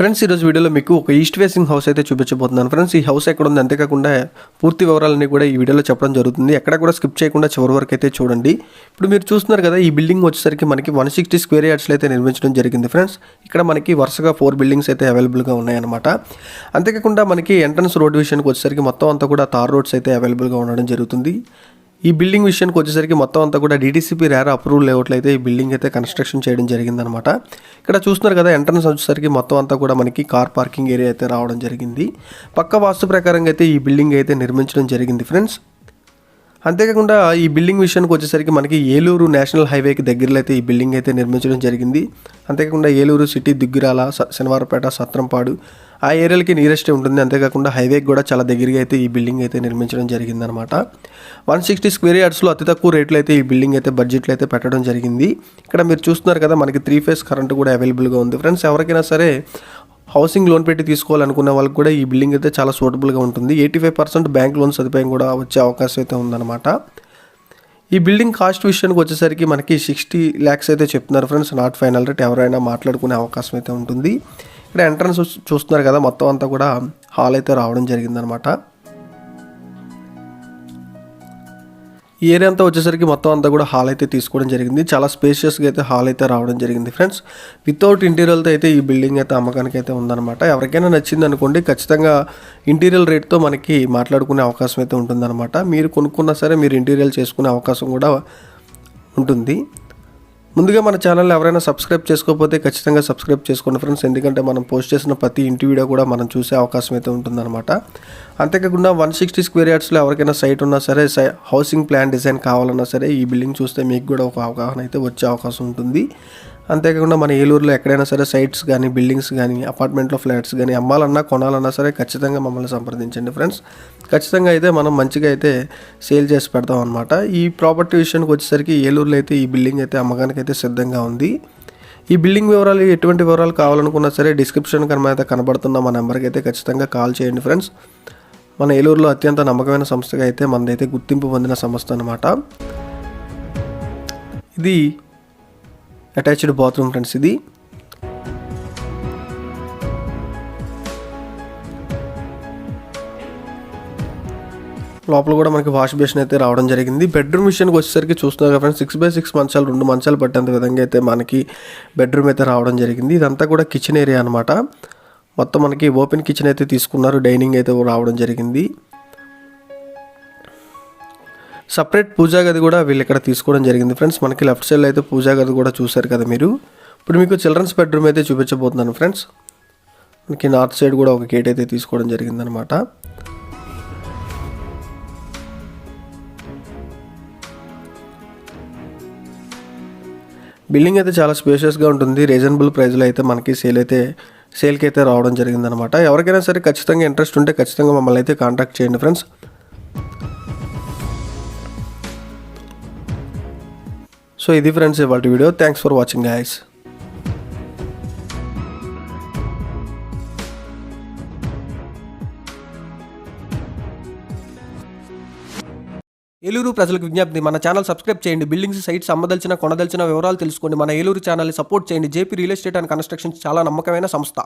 Friends ఈరోజు వీడియోలో మీకు ఒక ఈస్ట్ ఫేసింగ్ హౌస్ అయితే చూపించబోతున్నాను. ఫ్రెండ్స్ ఈ హౌస్ ఎక్కడ ఉంది అంతేకాకుండా పూర్తి వివరాలన్నీ కూడా ఈ వీడియోలో చెప్పడం జరుగుతుంది. ఎక్కడ కూడా స్కిప్ చేయకుండా చివరి వరకు అయితే చూడండి. ఇప్పుడు మీరు చూస్తున్నారు కదా ఈ బిల్డింగ్ వచ్చేసరికి మనకి వన్ సిక్స్టీ స్క్వేర్ యార్డ్స్లో అయితే నిర్మించడం జరిగింది ఫ్రెండ్స్. ఇక్కడ మనకి వరుసగా ఫోర్ బిల్డింగ్స్ అయితే అవైలబుల్గా ఉన్నాయన్నమాట. అంతేకాకుండా మనకి ఎంట్రన్స్ రోడ్ విషయానికి వచ్చేసరికి మొత్తం అంతా కూడా తార్ రోడ్స్ అయితే అవైలబుల్గా ఉండడం జరుగుతుంది. ఈ బిల్డింగ్ విషయానికి వచ్చేసరికి మొత్తం అంతా కూడా డీటీసీపీ రేరా అప్రూవల్ లేవట్లయితే అయితే ఈ బిల్డింగ్ అయితే కన్స్ట్రక్షన్ చేయడం జరిగిందనమాట. ఇక్కడ చూస్తున్నారు కదా ఎంట్రన్స్ వచ్చేసరికి మొత్తం అంతా కూడా మనకి కార్ పార్కింగ్ ఏరియా అయితే రావడం జరిగింది. పక్క వాస్తు ప్రకారంగా అయితే ఈ బిల్డింగ్ అయితే నిర్మించడం జరిగింది ఫ్రెండ్స్. అంతేకాకుండా ఈ బిల్డింగ్ విషయానికి వచ్చేసరికి మనకి ఏలూరు నేషనల్ హైవేకి దగ్గరలో అయితే ఈ బిల్డింగ్ అయితే నిర్మించడం జరిగింది. అంతేకాకుండా ఏలూరు సిటీ దిగ్గురాల స- శనివారపేట సత్రంపాడు ఆ ఏరియాలకి నియరెస్ట్ ఉంటుంది. అంతేకాకుండా హైవేకి కూడా చాలా దగ్గరగా అయితే ఈ బిల్డింగ్ అయితే నిర్మించడం జరిగిందనమాట వన్ సిక్స్టీ స్క్వేర్ యార్డ్స్లో అతి తక్కువ రేట్లో అయితే ఈ బిల్డింగ్ అయితే బడ్జెట్లో అయితే పెట్టడం జరిగింది. ఇక్కడ మీరు చూస్తున్నారు కదా మనకి త్రీ ఫేస్ కరెంట్ కూడా అవైలబుల్గా ఉంది. ఫ్రెండ్స్ ఎవరికైనా సరే హౌసింగ్ లోన్ పెట్టి తీసుకోవాలనుకున్న వాళ్ళకి కూడా ఈ బిల్డింగ్ అయితే చాలా సూటబుల్గా ఉంటుంది. Eighty five percent bank loan సదుపాయం కూడా వచ్చే అవకాశం అయితే ఉందన్నమాట. ఈ బిల్డింగ్ కాస్ట్ విషయానికి వచ్చేసరికి మనకి సిక్స్టీ ల్యాక్స్ అయితే చెప్తున్నారు ఫ్రెండ్స్. Not final rate. ఎవరైనా మాట్లాడుకునే అవకాశం అయితే ఉంటుంది. ఇక్కడ ఎంట్రన్స్ చూస్తున్నారు కదా మొత్తం అంతా కూడా హాల్ అయితే రావడం జరిగిందనమాట ఈ ఏరియా అంతా వచ్చేసరికి మొత్తం అంతా కూడా హాల్ అయితే తీసుకోవడం జరిగింది. చాలా స్పేషియస్గా అయితే హాల్ అయితే రావడం జరిగింది ఫ్రెండ్స్ వితౌట్ ఇంటీరియర్తో అయితే ఈ బిల్డింగ్ అయితే అమ్మకానికి అయితే ఉందన్నమాట. ఎవరికైనా నచ్చింది అనుకోండి ఖచ్చితంగా ఇంటీరియర్ రేట్తో మనకి మాట్లాడుకునే అవకాశం అయితే ఉంటుందన్నమాట. మీరు కొనుక్కున్నా సరే మీరు ఇంటీరియర్ చేసుకునే అవకాశం కూడా ఉంటుంది. ముందుగా మన ఛానల్ ఎవరైనా సబ్స్క్రైబ్ చేసుకోకపోతే ఖచ్చితంగా సబ్స్క్రైబ్ చేసుకోండి ఫ్రెండ్స్. ఎందుకంటే మనం పోస్ట్ చేసిన ప్రతి ఇంటి వీడియో కూడా మనం చూసే అవకాశం అయితే ఉంటుందన్నమాట. అంతేకాకుండా వన్ సిక్స్టీ స్క్వేర్ యార్డ్స్లో ఎవరికైనా సైట్ ఉన్నా సరే సై హౌసింగ్ ప్లాన్ డిజైన్ కావాలన్నా సరే ఈ బిల్డింగ్ చూస్తే మీకు కూడా ఒక అవగాహన అయితే వచ్చే అవకాశం ఉంటుంది. అంతేకాకుండా మన ఏలూరులో ఎక్కడైనా సరే సైట్స్ కానీ బిల్డింగ్స్ కానీ అపార్ట్మెంట్లో ఫ్లాట్స్ కానీ అమ్మాలన్నా కొనాలన్నా సరే ఖచ్చితంగా మమ్మల్ని సంప్రదించండి ఫ్రెండ్స్ ఖచ్చితంగా అయితే మనం మంచిగా అయితే సేల్ చేసి పెడతాం అనమాట ఈ ప్రాపర్టీ విషయానికి వచ్చేసరికి ఏలూరులో అయితే ఈ బిల్డింగ్ అయితే అమ్మకానికి అయితే సిద్ధంగా ఉంది. ఈ బిల్డింగ్ వివరాలు ఎటువంటి వివరాలు కావాలనుకున్నా సరే డిస్క్రిప్షన్ కనుక అయితే కనబడుతున్న మా నెంబర్కి అయితే ఖచ్చితంగా కాల్ చేయండి ఫ్రెండ్స్ మన ఏలూరులో అత్యంత నమ్మకమైన సంస్థగా అయితే మనదైతే గుర్తింపు పొందిన సంస్థ అనమాట ఇది అటాచ్డ్ బాత్రూమ్ ఫ్రెండ్స్ ఇది. లోపల కూడా మనకి వాష్ బేసిన్ అయితే రావడం జరిగింది. బెడ్రూమ్ విషయానికి వచ్చేసరికి చూస్తున్నారు కదా ఫ్రెండ్స్ సిక్స్ బై సిక్స్ మంచాలు రెండు మంచాలు పట్టేంత విధంగా అయితే మనకి బెడ్రూమ్ అయితే రావడం జరిగింది. ఇదంతా కూడా కిచెన్ ఏరియా అనమాట మొత్తం మనకి ఓపెన్ కిచెన్ అయితే తీసుకున్నారు. డైనింగ్ అయితే రావడం జరిగింది. సపరేట్ పూజా గది కూడా వీళ్ళు ఇక్కడ తీసుకోవడం జరిగింది. ఫ్రెండ్స్ మనకి లెఫ్ట్ సైడ్లో అయితే పూజా గది కూడా చూశారు కదా మీరు. ఇప్పుడు మీకు చిల్డ్రన్స్ బెడ్రూమ్ అయితే చూపించబోతున్నాను ఫ్రెండ్స్ మనకి నార్త్ సైడ్ కూడా ఒక గేట్ అయితే తీసుకోవడం జరిగిందనమాట. బిల్డింగ్ అయితే చాలా స్పేషియస్గా ఉంటుంది. రీజనబుల్ ప్రైస్లో అయితే మనకి సేల్ అయితే సేల్కి అయితే రావడం జరిగిందనమాట. ఎవరికైనా సరే ఖచ్చితంగా ఇంట్రెస్ట్ ఉంటే ఖచ్చితంగా మమ్మల్ని అయితే కాంటాక్ట్ చేయండి ఫ్రెండ్స్ సో ఇది ఫ్రెండ్స్ ఇవాళ video. Thanks for watching guys Eluru ప్రజలకు విజ్ఞప్తి మన ఛానల్ సబ్స్క్రైబ్ చేయండి. బిల్డింగ్స్ సైట్స్ అమ్మదలిచిన కొనదలిచిన వివరాలు తెలుసుకోండి. మన ఏలూరు ఛానల్ని సపోర్ట్ చేయండి. JP real estate and constructions చాలా నమ్మకమైన సంస్థ.